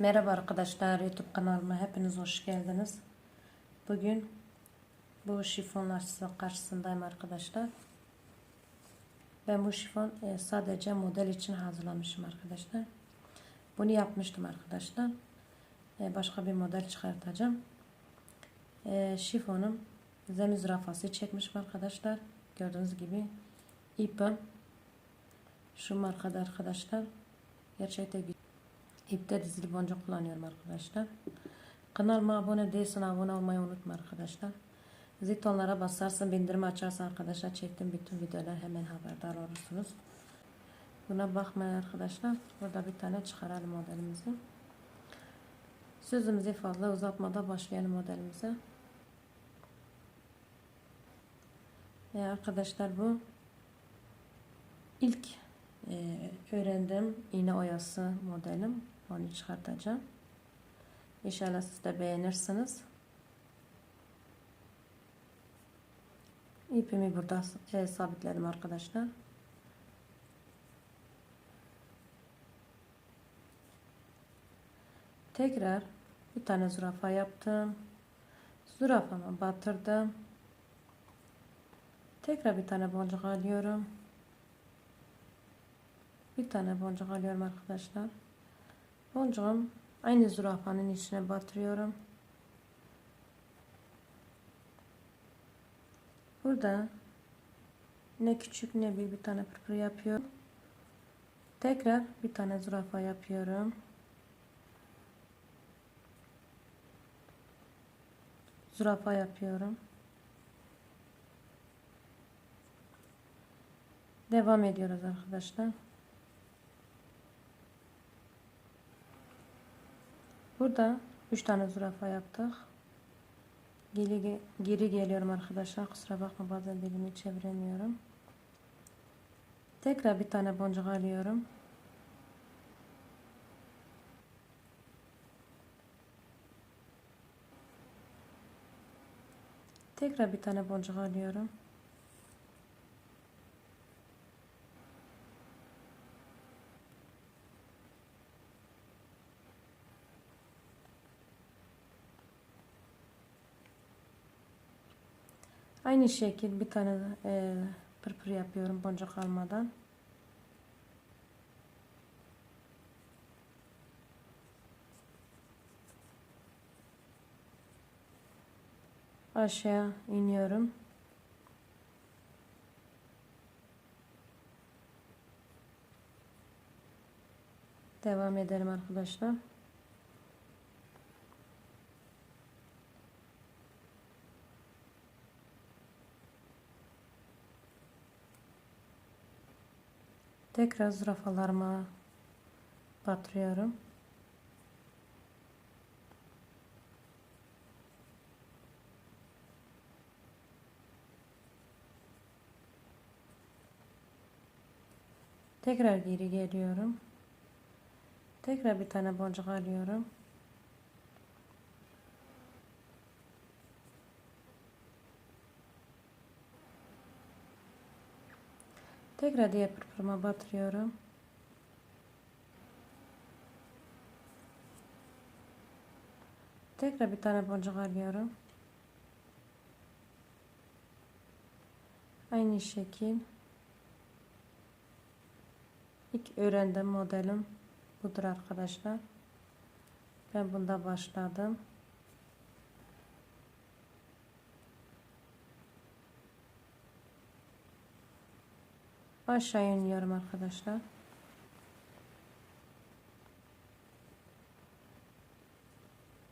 Merhaba arkadaşlar YouTube kanalıma hepiniz hoş geldiniz. Bugün bu şifon açısı karşısındayım arkadaşlar. Ben bu şifon e, sadece model için hazırlamışım arkadaşlar. Bunu yapmıştım arkadaşlar. E, Başka bir model çıkartacağım. E, Şifonum zemin zürafası çekmişim arkadaşlar. Gördüğünüz gibi ipim şu markada arkadaşlar. Gerçekten güzel. İpte dizili boncuk kullanıyorum arkadaşlar. Kanalıma abone değilsin abone olmayı unutma arkadaşlar. Zil tonlara basarsın bildirim açarsan arkadaşlar çektiğim bütün videolar hemen haberdar olursunuz. Buna bakmayın arkadaşlar. Burada bir tane çıkaralım modelimizi. Sözümüzü fazla uzatmadan başlayalım modelimize. E arkadaşlar bu ilk e, öğrendim iğne oyası modelim. Onu çıkartacağım. İnşallah siz de beğenirsiniz. İpimi burada e, sabitledim arkadaşlar. Tekrar bir tane zürafa yaptım. Zürafama batırdım. Tekrar bir tane boncuk alıyorum. Bir tane boncuk alıyorum arkadaşlar. Boncuğum aynı zürafanın içine batırıyorum. Burada ne küçük ne büyük bir tane pırpır yapıyorum. Tekrar bir tane zürafa yapıyorum. Zürafa yapıyorum. Devam ediyoruz arkadaşlar. Burada 3 tane zürafa yaptık. Geri, geri geliyorum arkadaşlar. Kusura bakma bazen dilimi çeviremiyorum. Tekrar bir tane boncuk alıyorum. Tekrar bir tane boncuk alıyorum. Aynı şekil bir tane e, pırpır yapıyorum boncuk almadan. Aşağı iniyorum. Devam edelim arkadaşlar. Tekrar zürafalarıma batırıyorum. Tekrar geri geliyorum. Tekrar bir tane boncuk alıyorum. Tekrar diğer pırpırıma batırıyorum. Tekrar bir tane boncuk alıyorum. Aynı şekil. İlk öğrendim modelim budur arkadaşlar. Ben bunda başladım. Aşağı iniyorum arkadaşlar.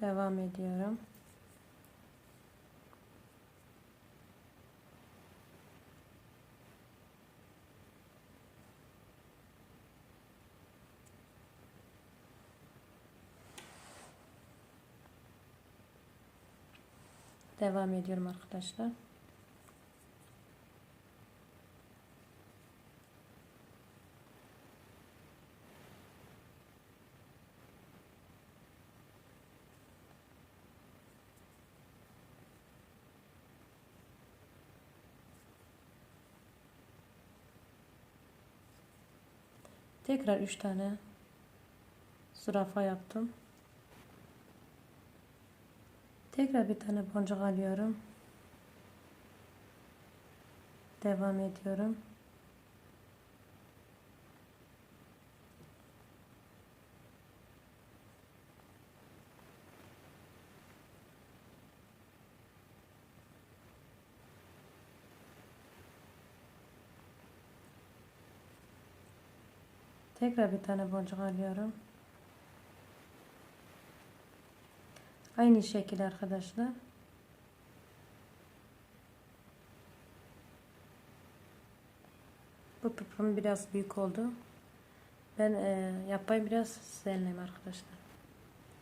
Devam ediyorum. Devam ediyorum arkadaşlar. Tekrar 3 tane zürafa yaptım. Tekrar bir tane boncuk alıyorum. Devam ediyorum. Tekrar bir tane boncuk alıyorum. Aynı şekilde arkadaşlar. Bu pırpırım biraz büyük oldu. Ben e, yapayım biraz sizinleyim arkadaşlar.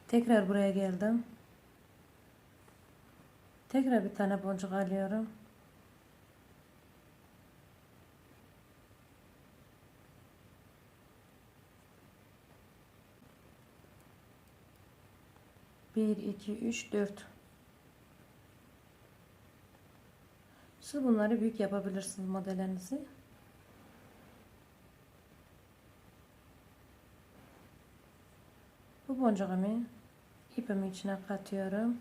Tekrar buraya geldim. Tekrar bir tane boncuk alıyorum. Bir, iki, üç, dört. Siz bunları büyük yapabilirsiniz modellerinizi. Bu boncuğumu ipimin içine katıyorum.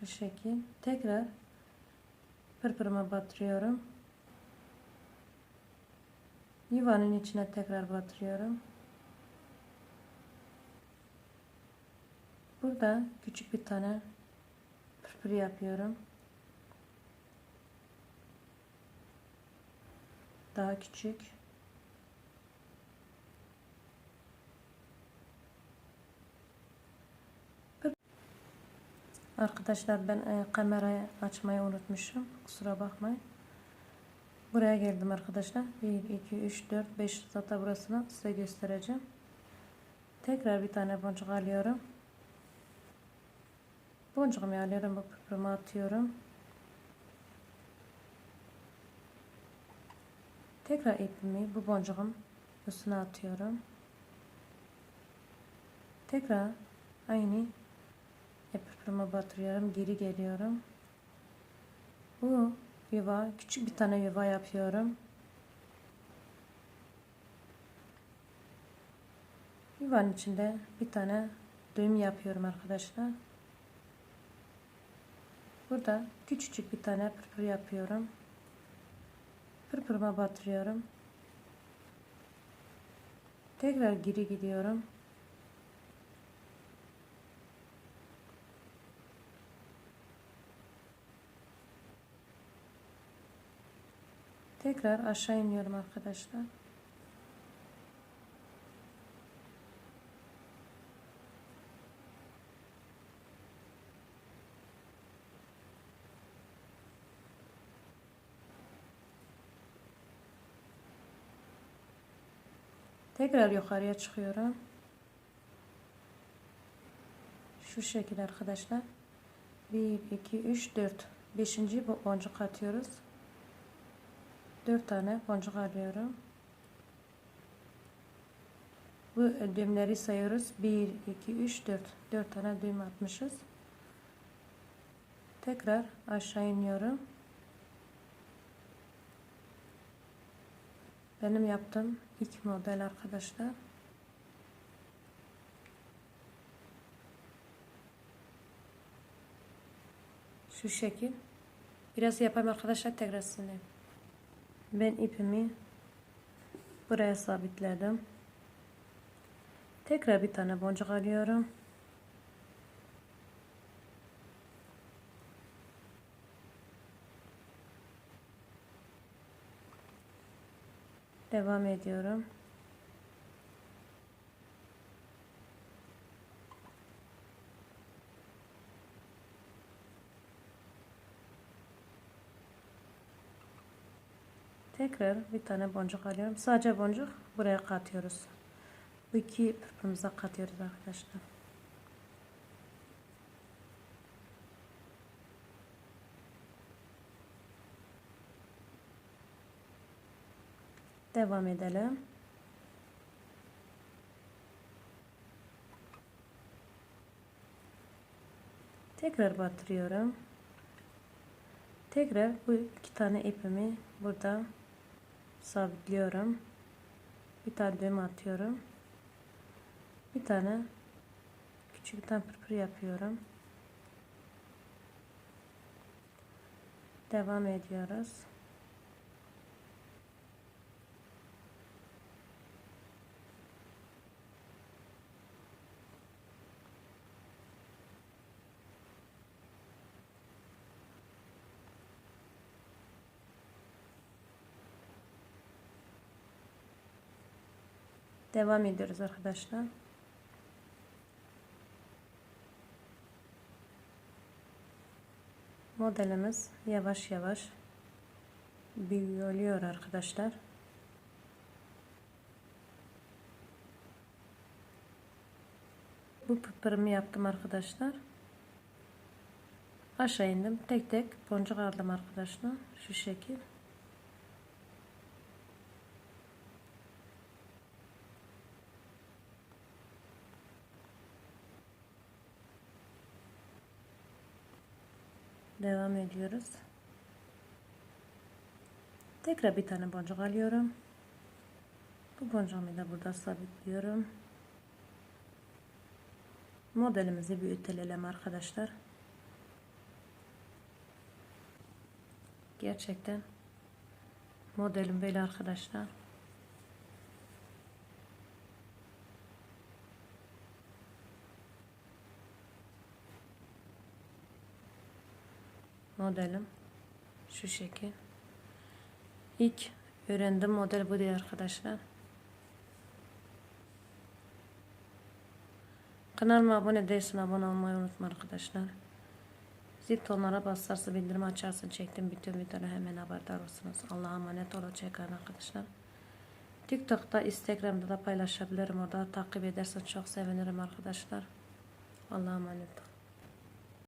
Şu şekil. Tekrar pırpırıma batırıyorum. Yuvanın içine tekrar batırıyorum. Burada küçük bir tane pırpır yapıyorum. Daha küçük. Arkadaşlar ben e, kamerayı açmayı unutmuşum. Kusura bakmayın. Buraya geldim arkadaşlar. 1, 2, 3, 4, 5 zaten burasını size göstereceğim. Tekrar bir tane boncuk alıyorum. Boncuğumu alıyorum. Bu pırpırımı atıyorum. Tekrar ipimi bu boncuğun üstüne atıyorum. Tekrar aynı pırpırıma batırıyorum. Geri geliyorum. Bu yuva küçük bir tane yuva yapıyorum. Yuvanın içinde bir tane düğüm yapıyorum arkadaşlar. Burada küçücük bir tane pırpır yapıyorum. Pırpırıma batırıyorum. Tekrar geri gidiyorum. Tekrar aşağı iniyorum arkadaşlar. Tekrar yukarıya çıkıyorum. Şu şekilde arkadaşlar. 1, 2, 3, 4. 5. boncuk atıyoruz. 4 tane boncuk alıyorum. Bu düğümleri sayıyoruz. 1, 2, 3, 4. 4 tane düğüm atmışız. Tekrar aşağı iniyorum. Benim yaptığım ilk model arkadaşlar. Şu şekil. Biraz yapayım arkadaşlar tekrar sileyim. Ben ipimi buraya sabitledim. Tekrar bir tane boncuk alıyorum. Devam ediyorum. Tekrar bir tane boncuk alıyorum. Sadece boncuk buraya katıyoruz. Bu iki pırpırımıza katıyoruz arkadaşlar. Devam edelim. Tekrar batırıyorum. Tekrar bu iki tane ipimi burada sabitliyorum. Bir tane düğüm atıyorum. Bir tane Küçük tane pırpır yapıyorum. Devam ediyoruz. Devam ediyoruz arkadaşlar. Modelimiz yavaş yavaş büyüyor arkadaşlar. Bu pırpırımı yaptım arkadaşlar. Aşağı indim. Tek tek boncuk aldım arkadaşlar. Şu şekil. Devam ediyoruz. Tekrar bir tane boncuk alıyorum. Bu boncuğumu da burada sabitliyorum. Modelimizi büyütelim arkadaşlar. Gerçekten modelim böyle arkadaşlar. Modelim şu şekil. İlk öğrendim model bu diye arkadaşlar. Kanalıma abone değilsin abone olmayı unutma arkadaşlar. Zil tonlara basarsa bildirim açarsın çektim bütün videoları hemen haberdar olsunuz. Allah'a emanet olacak arkadaşlar. TikTok'ta, Instagram'da da paylaşabilirim. Orada takip edersen çok sevinirim arkadaşlar. Allah'a emanet olun.